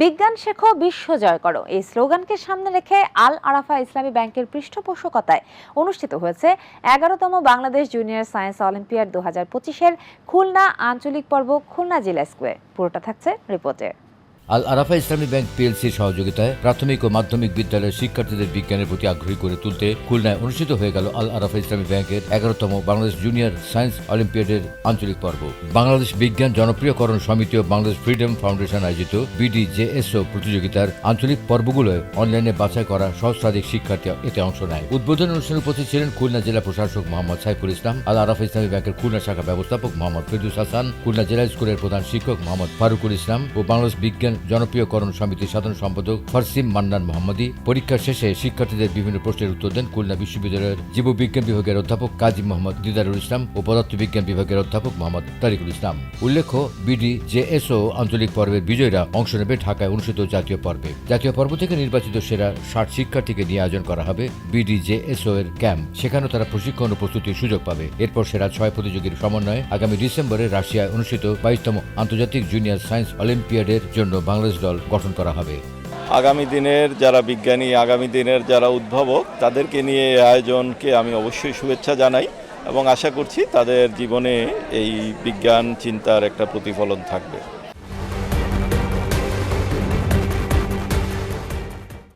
বিজ্ঞান শেখো, বিশ্ব জয় করো। এই স্লোগানকে সামনে রেখে আল আরাফা ইসলামী ব্যাংকের পৃষ্ঠপোষকতায় অনুষ্ঠিত হয়েছে এগারোতম বাংলাদেশ জুনিয়র সায়েন্স অলিম্পিয়াড দু হাজার পঁচিশের খুলনা আঞ্চলিক পর্ব খুলনা জেলা স্কোয়ার। পুরোটা থাকছে রিপোর্টে। আল আরাফা ইসলামী ব্যাংক পিএলসির সহযোগিতায় প্রাথমিক ও মাধ্যমিক বিদ্যালয়ের শিক্ষার্থীদের বিজ্ঞানের প্রতি আগ্রহী করে তুলতে খুলনায় অনুষ্ঠিত হয়ে গেল আল আরাফা ইসলামী ব্যাংকের এগারোতম বাংলাদেশ জুনিয়র সায়েন্স অলিম্পিয়াডের আঞ্চলিক পর্ব। বাংলাদেশ বিজ্ঞান জনপ্রিয়করণ সমিতি ও বাংলাদেশ ফ্রিডম ফাউন্ডেশন আয়োজিত বিডিজেএসও প্রতিযোগিতার আঞ্চলিক পর্বগুলোয় অনলাইনে বাছাই করা সহস্রাধিক শিক্ষার্থী এতে অংশ নেয়। উদ্বোধন অনুষ্ঠানে উপস্থিত ছিলেন খুলনা জেলা প্রশাসক মোহাম্মদ সাইফুল ইসলাম, আল আরাফা ইসলামী ব্যাংকের খুলনা শাখা ব্যবস্থাপক মোহাম্মদ ফেরদুস হাসান, খুলনা জেলা স্কুলের প্রধান শিক্ষক মোহাম্মদ ফারুকুল ইসলাম ও বাংলাদেশ বিজ্ঞান জনপ্রিয়করণ সমিতির সাধারণ সম্পাদক ফারসিম মান্নান মোহাম্মদী। পরীক্ষা শেষে শিক্ষার্থীদের বিভিন্ন প্রশ্নের উত্তর দেন খুলনা বিশ্ববিদ্যালয়ের জীববিজ্ঞান বিভাগের অধ্যাপক কাজী মোহাম্মদ দিদারুল ইসলাম ও পদার্থবিজ্ঞান বিভাগের অধ্যাপক মোহাম্মদ তারিকুল ইসলাম। উল্লেখ্য বিডি জেএসও আঞ্চলিক পর্বের বিজয়ীরা অংশ নেবে ঢাকায় অনুষ্ঠিত জাতীয় পর্বে। জাতীয় পর্ব থেকে নির্বাচিত সেরা ষাট শিক্ষার্থীকে নিয়ে আয়োজন করা হবে বিডি জেএসও এর ক্যাম্প। সেখানেও তারা প্রশিক্ষণ ও প্রস্তুতির সুযোগ পাবে। এরপর সেরা ছয় প্রতিযোগীর সমন্বয়ে আগামী ডিসেম্বরে রাশিয়ায় অনুষ্ঠিত বাইশতম আন্তর্জাতিক জুনিয়র সায়েন্স অলিম্পিয়াডের জন্য বাংলাদেশ দল গঠন করা হবে। আগামী দিনের যারা বিজ্ঞানী, আগামী দিনের যারা উদ্ভাবক, তাদেরকে নিয়ে এই আয়োজনকে আমি অবশ্যই শুভেচ্ছা জানাই এবং আশা করছি তাদের জীবনে এই বিজ্ঞান চিন্তার একটা প্রতিফলন থাকবে।